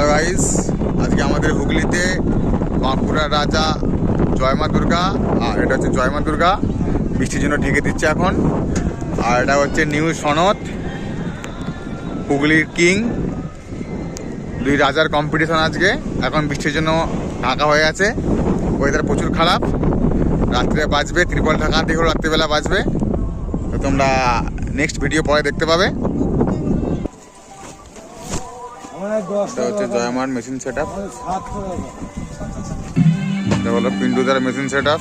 Hello guys আজকে আমাদের হুগলিতে বাঁকুড়ার রাজা জয়মা দুর্গা, আর এটা হচ্ছে জয়মা দুর্গা, বৃষ্টির জন্য ঢেকে দিচ্ছে এখন। আর এটা হচ্ছে নিউ সনদ, হুগলির কিং, দুই রাজার কম্পিটিশন আজকে। এখন বৃষ্টির জন্য ঢাকা হয়ে আছে। ওয়েদার প্রচুর খারাপ। রাত্রে বাজবে, ত্রিপল ঢাকা থেকে রাত্রিবেলা বাজবে। তো তোমরা নেক্সট ভিডিও পরে দেখতে পাবে। এটা হচ্ছে জয়মার মেশিন সেট আপ এটা হলো পিন্টুদার মেশিন সেট আপ